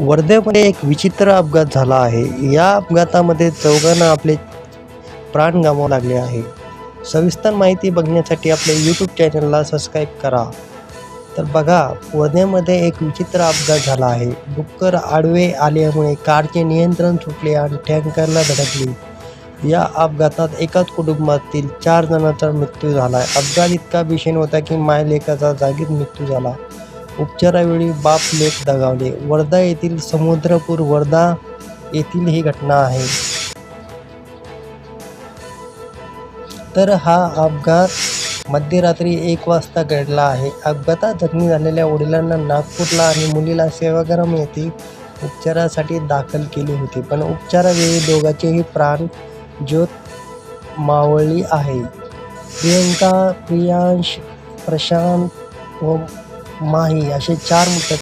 वर्ध्यामध्ये एक विचित्र अपघात झाला आहे. या अपघातामध्ये चौघांना आपले प्राण गमावं लागले आहे. सविस्तर माहिती बघण्यासाठी आपल्या यूट्यूब चॅनलला सबस्क्राईब करा. तर बघा वर्ध्यामध्ये एक विचित्र अपघात झाला आहे. डुक्कर आडवे आल्यामुळे कारचे नियंत्रण सुटले आणि टँकरला धडकली. या अपघातात एकाच कुटुंबातील चार जणांचा मृत्यू झाला. आहे अपघात इतका भीषण होता की मायलेकाचा जागीच मृत्यू झाला. उपचारावेळी बाप लेख दगावले. वर्धा येथील समुद्रपूर वर्धा येथील ही घटना आहे. तर हा अपघात मध्यरात्री एक वाजता घडला आहे. अपघातात जखमी झालेल्या वडिलांना नागपूरला आणि मुलीला सेवाग्राम येथे उपचारासाठी दाखल केले होते. पण उपचारावेळी दोघांचेही प्राण ज्योत मावळली आहे. प्रियंका प्रियांश प्रशांत व माही असे चार मृत